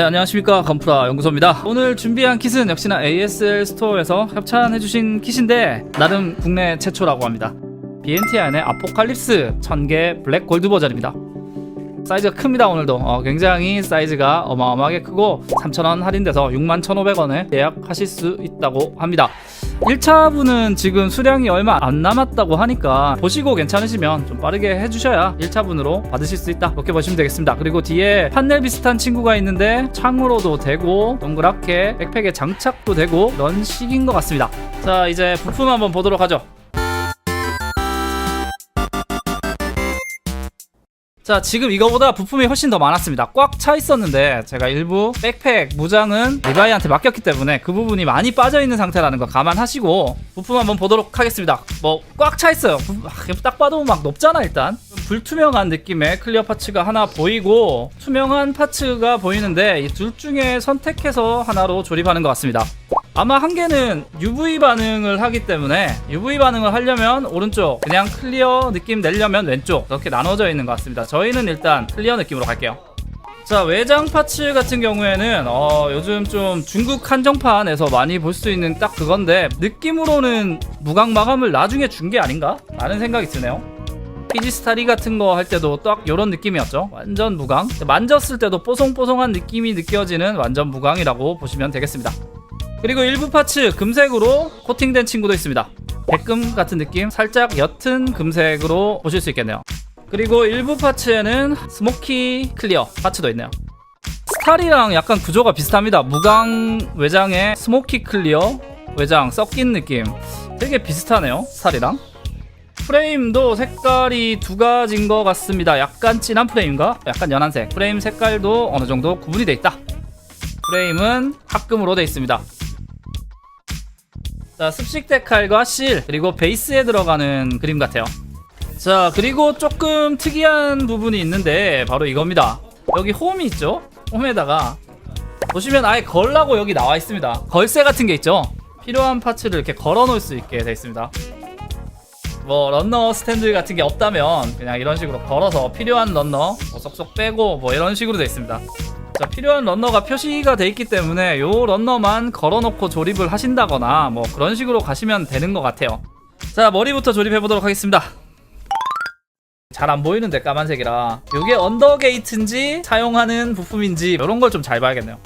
네 안녕하십니까. 건프라 연구소입니다. 오늘 준비한 킷은 역시나 ASL 스토어에서 협찬해주신 kit인데 나름 국내 최초라고 합니다. BNTIN의 아포칼립스 1000개 블랙 골드 버전입니다 사이즈가 큽니다 오늘도. 어, 굉장히 사이즈가 어마어마하게 크고 3,000원 할인돼서 61,500원에 예약하실 수 있다고 합니다. 1차분은 지금 수량이 얼마 안 남았다고 하니까 보시고 괜찮으시면 좀 빠르게 해주셔야 1차분으로 받으실 수 있다. 이렇게 보시면 되겠습니다. 그리고 뒤에 판넬 비슷한 친구가 있는데 창으로도 되고 동그랗게 백팩에 장착도 되고 이런 식인 것 같습니다. 자 이제 부품 한번 보도록 하죠 자 지금 이거보다 부품이 훨씬 더 많았습니다. 꽉 차 있었는데 제가 일부 백팩 무장은 리바이한테 맡겼기 때문에 그 부분이 많이 빠져 있는 상태라는 거 감안하시고 부품 한번 보도록 하겠습니다. 뭐 꽉 차 있어요. 부- 아, 딱 봐도 막 높잖아 일단. 불투명한 느낌의 클리어 파츠가 하나 보이고 투명한 파츠가 보이는데 이 둘 중에 선택해서 하나로 조립하는 것 같습니다 아마 한 개는 UV 반응을 하기 때문에 UV 반응을 하려면 오른쪽 그냥 클리어 느낌 내려면 왼쪽 이렇게 나눠져 있는 것 같습니다. 저희는 일단 클리어 느낌으로 갈게요. 자 외장 파츠 같은 경우에는 어, 요즘 좀 중국 한정판에서 많이 볼 수 있는 딱 그건데 느낌으로는 무광 마감을 나중에 준 게 아닌가? 라는 생각이 드네요. 피지스타리 같은 거 할 때도 딱 이런 느낌이었죠. 완전 무광. 만졌을 때도 뽀송뽀송한 느낌이 느껴지는 완전 무광이라고 보시면 되겠습니다 그리고 일부 파츠 금색으로 코팅된 친구도 있습니다. 백금 같은 느낌, 살짝 옅은 금색으로 보실 수 있겠네요. 그리고 일부 파츠에는 스모키 클리어 파츠도 있네요. 스타리랑 약간 구조가 비슷합니다. 무광 외장에 스모키 클리어 외장 섞인 느낌. 되게 비슷하네요. 스타리랑. 프레임도 색깔이 두 가지인 것 같습니다. 약간 진한 프레임과 약간 연한색. 프레임 색깔도 어느 정도 구분이 돼 있다. 프레임은 합금으로 돼 있습니다. 자, 습식 데칼과 실 그리고 베이스에 들어가는 그림 같아요. 자, 그리고 조금 특이한 부분이 있는데 바로 이겁니다. 여기 홈이 있죠? 홈에다가 보시면 아예 걸라고 여기 나와 있습니다. 걸쇠 같은 게 있죠? 필요한 파츠를 이렇게 걸어 놓을 수 있게 되어 있습니다. 뭐 런너 스탠드 같은 게 없다면 그냥 이런 식으로 걸어서 필요한 런너 뭐 쏙쏙 빼고 뭐 이런 식으로 되어 있습니다. 자, 필요한 런너가 표시가 돼 있기 때문에 요 런너만 걸어놓고 조립을 하신다거나 뭐 그런 식으로 가시면 되는 것 같아요. 자, 머리부터 조립해 보도록 하겠습니다. 잘 안 보이는데 까만색이라 이게 언더게이트인지 사용하는 부품인지 이런 걸 좀 잘 봐야겠네요.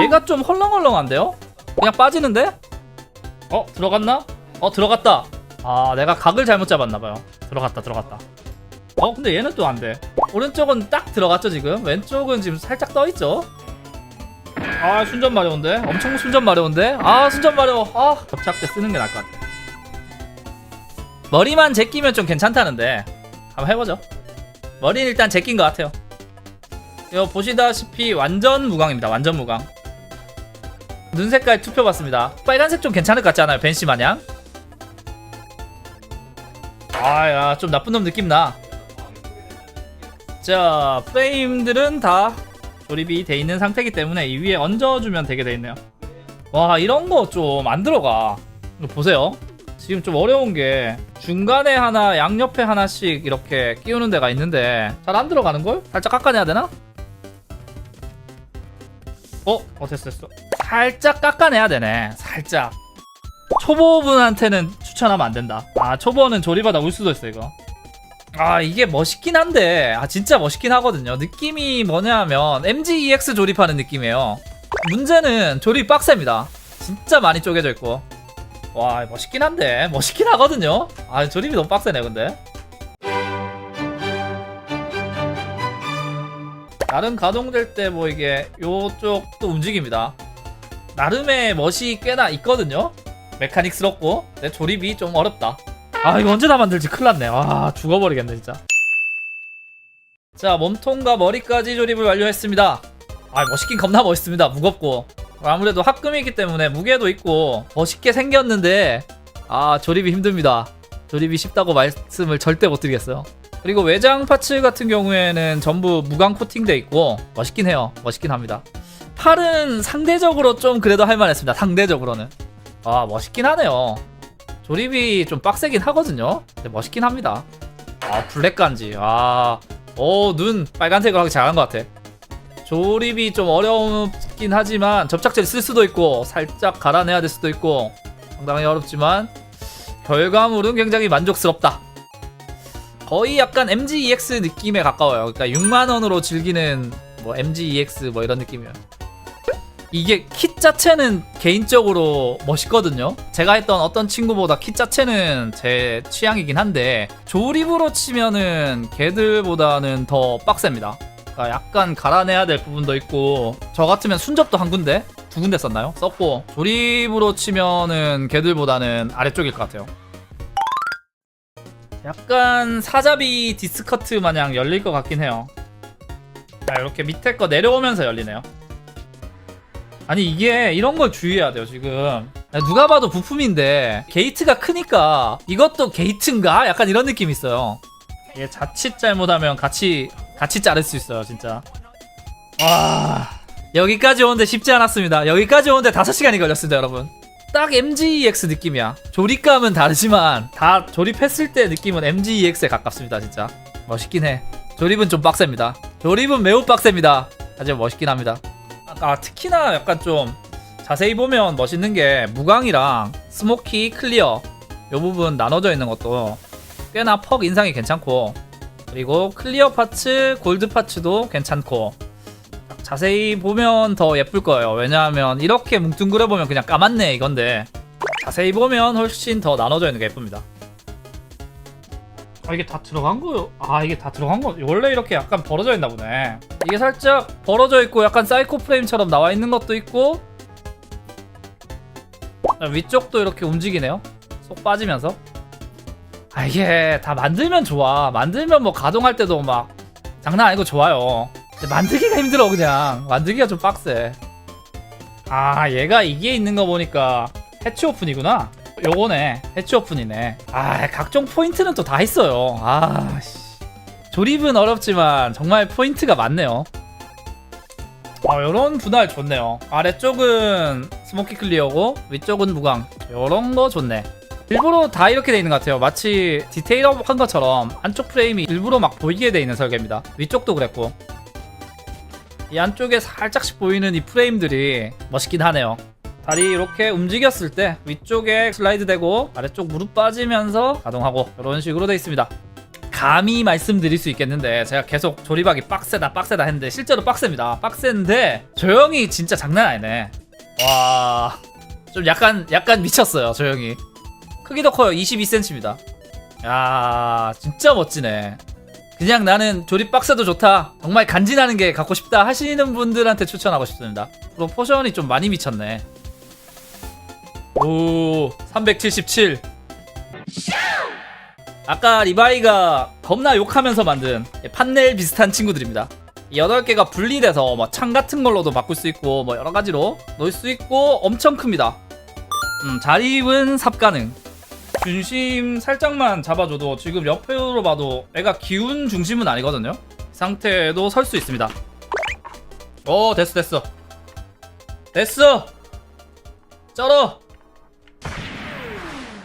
얘가 좀 헐렁헐렁한데요? 그냥 빠지는데? 어 들어갔나? 어 들어갔다. 아 내가 각을 잘못 잡았나봐요. 들어갔다 들어갔다. 어 근데 얘는 또 안 돼. 오른쪽은 딱 들어갔죠 지금. 왼쪽은 지금 살짝 떠 있죠. 아 순전 마려운데. 엄청 순전 마려운데. 아 순전 마려워. 아 접착 때 쓰는 게 나을 것 같아. 머리만 제끼면 좀 괜찮다는데 한번 해보죠. 머리는 일단 제낀 것 같아요. 이거 보시다시피 완전 무광입니다. 완전 무광. 눈 색깔 투표 받습니다. 빨간색 좀 괜찮을 것 같지 않아요? 벤시 마냥. 아야 좀 나쁜 놈 느낌 나. 자 프레임들은 다 조립이 돼 있는 상태이기 때문에 이 위에 얹어주면 되게 돼 있네요. 와 이런 거 좀 안 들어가. 보세요. 지금 좀 어려운 게 중간에 하나 양옆에 하나씩 이렇게 끼우는 데가 있는데 잘 안 들어가는 걸? 살짝 깎아내야 되나? 어? 어 됐어 됐어. 살짝 깎아내야 되네. 살짝. 초보분한테는 추천하면 안 된다. 아 초보는 조립하다 울 수도 있어 이거. 아 이게 멋있긴 한데. 아 진짜 멋있긴 하거든요. 느낌이 뭐냐면 MGEX 조립하는 느낌이에요. 문제는 조립 빡셉니다. 진짜 많이 쪼개져 있고. 와 멋있긴 한데. 멋있긴 하거든요. 아 조립이 너무 빡세네 근데. 나름 가동될 때 뭐 이게 요쪽도 움직입니다. 나름의 멋이 꽤나 있거든요. 메카닉스럽고. 근데 조립이 좀 어렵다 아 이거 언제 다 만들지? 큰일 났네. 와 죽어버리겠네 진짜. 자 몸통과 머리까지 조립을 완료했습니다. 아 멋있긴 겁나 멋있습니다. 무겁고. 아무래도 합금이기 때문에 무게도 있고 멋있게 생겼는데 아 조립이 힘듭니다. 조립이 쉽다고 말씀을 절대 못 드리겠어요. 그리고 외장 파츠 같은 경우에는 전부 무광 코팅돼 있고 멋있긴 해요. 멋있긴 합니다. 팔은 상대적으로 좀 그래도 할만했습니다. 상대적으로는. 아 멋있긴 하네요 조립이 좀 빡세긴 하거든요. 근데 멋있긴 합니다. 아 블랙 간지. 아, 오눈 빨간색으로 하기 잘한 것 같아. 조립이 좀 어렵긴 하지만 접착제를 쓸 수도 있고 살짝 갈아내야 될 수도 있고 상당히 어렵지만 결과물은 굉장히 만족스럽다. 거의 약간 MGEX 느낌에 가까워요. 그러니까 6만 원으로 즐기는 뭐 MGEX 뭐 이런 느낌이에요. 이게 킷 자체는 개인적으로 멋있거든요. 제가 했던 어떤 친구보다 킷 자체는 제 취향이긴 한데 조립으로 치면은 걔들보다는 더 빡셉니다. 그러니까 약간 갈아내야 될 부분도 있고 저 같으면 순접도 한 군데 두 군데 썼나요? 썼고 조립으로 치면은 걔들보다는 아래쪽일 것 같아요. 약간 사자비 디스커트 마냥 열릴 것 같긴 해요. 자, 이렇게 밑에 거 내려오면서 열리네요. 아니 이게 이런 걸 주의해야 돼요 지금. 누가 봐도 부품인데 게이트가 크니까 이것도 게이트인가? 약간 이런 느낌이 있어요. 이게 자칫 잘못하면 같이 같이 자를 수 있어요 진짜. 와. 여기까지 오는데 쉽지 않았습니다. 여기까지 오는데 5시간이 걸렸습니다 여러분. 딱 MGEX 느낌이야. 조립감은 다르지만 다 조립했을 때 느낌은 MGEX에 가깝습니다 진짜. 멋있긴 해. 조립은 좀 빡셉니다. 조립은 매우 빡셉니다. 하지만 멋있긴 합니다 아 특히나 약간 좀 자세히 보면 멋있는 게 무광이랑 스모키 클리어 요 부분 나눠져 있는 것도 꽤나 퍽 인상이 괜찮고 그리고 클리어 파츠 골드 파츠도 괜찮고 자세히 보면 더 예쁠 거예요. 왜냐하면 이렇게 뭉뚱그려 보면 그냥 까맣네 이건데. 자세히 보면 훨씬 더 나눠져 있는 게 예쁩니다 아 이게 다 들어간 거요? 아 이게 다 들어간 거? 원래 이렇게 약간 벌어져 있나 보네. 이게 살짝 벌어져 있고 약간 사이코 프레임처럼 나와 있는 것도 있고 아, 위쪽도 이렇게 움직이네요. 쏙 빠지면서. 아 이게 다 만들면 좋아. 만들면 뭐 가동할 때도 막 장난 아니고 좋아요. 근데 만들기가 힘들어 그냥. 만들기가 좀 빡세. 아 얘가 이게 있는 거 보니까 해치 오픈이구나 요거네. 해치 오픈이네. 아 각종 포인트는 또 다 있어요. 아 씨. 조립은 어렵지만 정말 포인트가 많네요. 아 요런 분할 좋네요. 아래쪽은 스모키 클리어고 위쪽은 무광. 요런 거 좋네. 일부러 다 이렇게 돼 있는 것 같아요. 마치 디테일업 한 것처럼 안쪽 프레임이 일부러 막 보이게 돼 있는 설계입니다. 위쪽도 그랬고. 이 안쪽에 살짝씩 보이는 이 프레임들이 멋있긴 하네요 다리 이렇게 움직였을 때 위쪽에 슬라이드 되고 아래쪽 무릎 빠지면서 가동하고 이런 식으로 돼 있습니다. 감히 말씀드릴 수 있겠는데 제가 계속 조립하기 빡세다 빡세다 했는데 실제로 빡셉니다. 빡센데 조형이 진짜 장난 아니네. 와. 좀 약간 약간 미쳤어요, 조형이. 크기도 커요. 22cm입니다. 야, 진짜 멋지네. 그냥 나는 조립 빡세도 좋다. 정말 간지나는 게 갖고 싶다 하시는 분들한테 추천하고 싶습니다. 프로포션이 좀 많이 미쳤네. 오, 377. 아까 리바이가 겁나 욕하면서 만든 판넬 비슷한 친구들입니다. 이 8개가 분리돼서 뭐 창 같은 걸로도 바꿀 수 있고 뭐 여러 가지로 놓을 수 있고 엄청 큽니다. 음, 자립은 삽 가능. 중심 살짝만 잡아줘도 지금 옆으로 봐도 애가 기운 중심은 아니거든요. 이 상태에도 설 수 있습니다. 오, 됐어, 됐어. 됐어! 쩔어!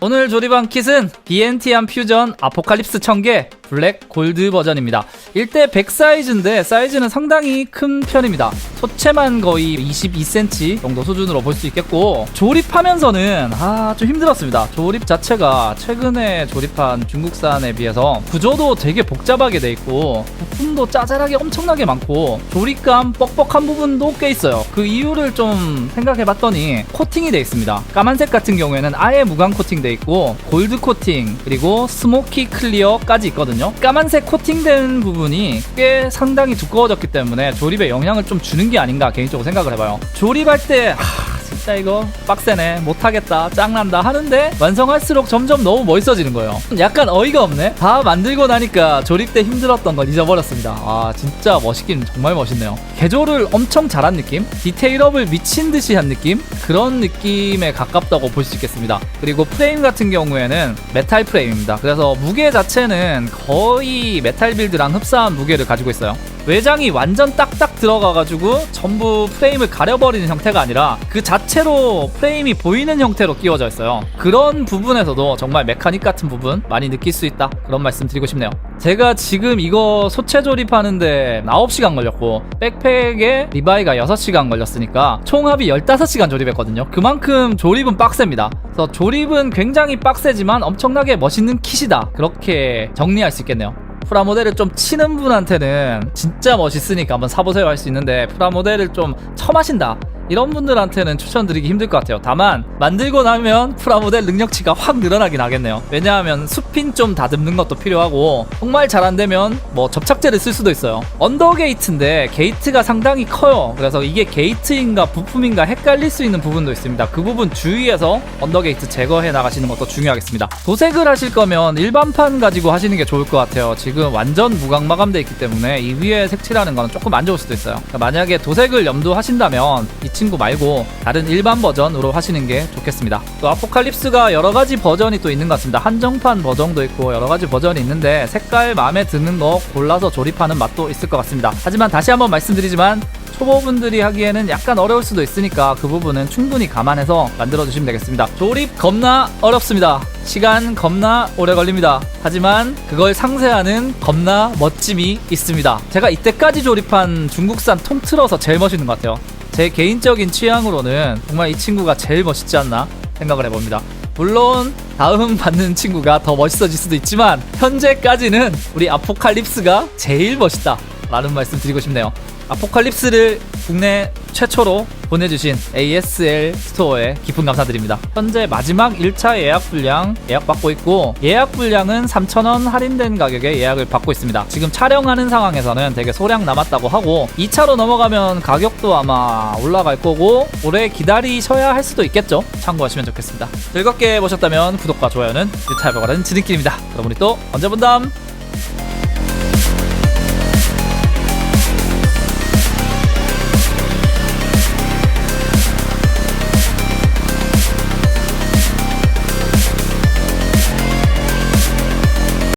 오늘 조립한 킷은 BNT한 퓨전 아포칼립스 1000개 블랙 골드 버전입니다. 1대 100 사이즈인데 사이즈는 상당히 큰 편입니다. 토체만 거의 22cm 정도 수준으로 볼 수 있겠고 조립하면서는 아 좀 힘들었습니다. 조립 자체가 최근에 조립한 중국산에 비해서 구조도 되게 복잡하게 돼 있고 부품도 짜잘하게 엄청나게 많고 조립감 뻑뻑한 부분도 꽤 있어요. 그 이유를 좀 생각해 봤더니 코팅이 돼 있습니다. 까만색 같은 경우에는 아예 무광 코팅 돼 있고 골드 코팅 그리고 스모키 클리어까지 있거든요. 까만색 코팅된 부분이 꽤 상당히 두꺼워졌기 때문에 조립에 영향을 좀 주는 게 아닌가 개인적으로 생각을 해봐요. 조립할 때 하, 진짜 이거 빡세네 못하겠다 짱난다 하는데 완성할수록 점점 너무 멋있어지는 거예요. 약간 어이가 없네. 다 만들고 나니까 조립 때 힘들었던 건 잊어버렸습니다. 아 진짜 멋있긴 정말 멋있네요. 개조를 엄청 잘한 느낌, 디테일업을 미친 듯이 한 느낌 그런 느낌에 가깝다고 볼 수 있겠습니다. 그리고 프레임 같은 경우에는 메탈 프레임입니다. 그래서 무게 자체는 거의 메탈 빌드랑 흡사한 무게를 가지고 있어요. 외장이 완전 딱딱 들어가가지고 전부 프레임을 가려버리는 형태가 아니라 그 자체로 프레임이 보이는 형태로 끼워져 있어요. 그런 부분에서도 정말 메카닉 같은 부분 많이 느낄 수 있다. 그런 말씀 드리고 싶네요. 제가 지금 이거 소체 조립하는데 9시간 걸렸고 백팩에 리바이가 6시간 걸렸으니까 총합이 15시간 조립했거든요. 그만큼 조립은 빡셉니다. 그래서 조립은 굉장히 빡세지만 엄청나게 멋있는 kit이다. 그렇게 정리할 수 있겠네요. 프라모델을 좀 치는 분한테는 진짜 멋있으니까 한번 사보세요 할 수 있는데 프라모델을 좀 처마신다 이런 분들한테는 추천드리기 힘들 것 같아요. 다만 만들고 나면 프라모델 능력치가 확 늘어나긴 하겠네요. 왜냐하면 수핀 좀 다듬는 것도 필요하고 정말 잘 안 되면 뭐 접착제를 쓸 수도 있어요. 언더 게이트인데 게이트가 상당히 커요. 그래서 이게 게이트인가 부품인가 헷갈릴 수 있는 부분도 있습니다. 그 부분 주의해서 언더 게이트 제거해 나가시는 것도 중요하겠습니다. 도색을 하실 거면 일반판 가지고 하시는 게 좋을 것 같아요. 지금 완전 무광 마감돼 있기 때문에 이 위에 색칠하는 거는 조금 안 좋을 수도 있어요. 그러니까 만약에 도색을 염두하신다면 이 친구 말고 다른 일반 버전으로 하시는 게 좋겠습니다 또 아포칼립스가 여러 가지 버전이 또 있는 것 같습니다 한정판 버전도 있고 여러 가지 버전이 있는데 색깔 마음에 드는 거 골라서 조립하는 맛도 있을 것 같습니다 하지만 다시 한번 말씀드리지만 초보분들이 하기에는 약간 어려울 수도 있으니까 그 부분은 충분히 감안해서 만들어 주시면 되겠습니다. 조립 겁나 어렵습니다. 시간 겁나 오래 걸립니다. 하지만 그걸 상쇄하는 겁나 멋짐이 있습니다. 제가 이때까지 조립한 중국산 통틀어서 제일 멋있는 것 같아요. 제 개인적인 취향으로는 정말 이 친구가 제일 멋있지 않나 생각을 해봅니다. 물론 다음 받는 친구가 더 멋있어질 수도 있지만 현재까지는 우리 아포칼립스가 제일 멋있다 라는 말씀 드리고 싶네요. 아포칼립스를 국내 최초로 보내주신 ASL 스토어에 깊은 감사드립니다. 현재 마지막 1차 예약 분량 예약받고 있고 예약 분량은 3,000원 할인된 가격에 예약을 받고 있습니다. 지금 촬영하는 상황에서는 되게 소량 남았다고 하고 2차로 넘어가면 가격도 아마 올라갈 거고 오래 기다리셔야 할 수도 있겠죠. 참고하시면 좋겠습니다. 즐겁게 보셨다면 구독과 좋아요는 유타협을 가는 지름길입니다. 그럼 우리 또 언제 본담!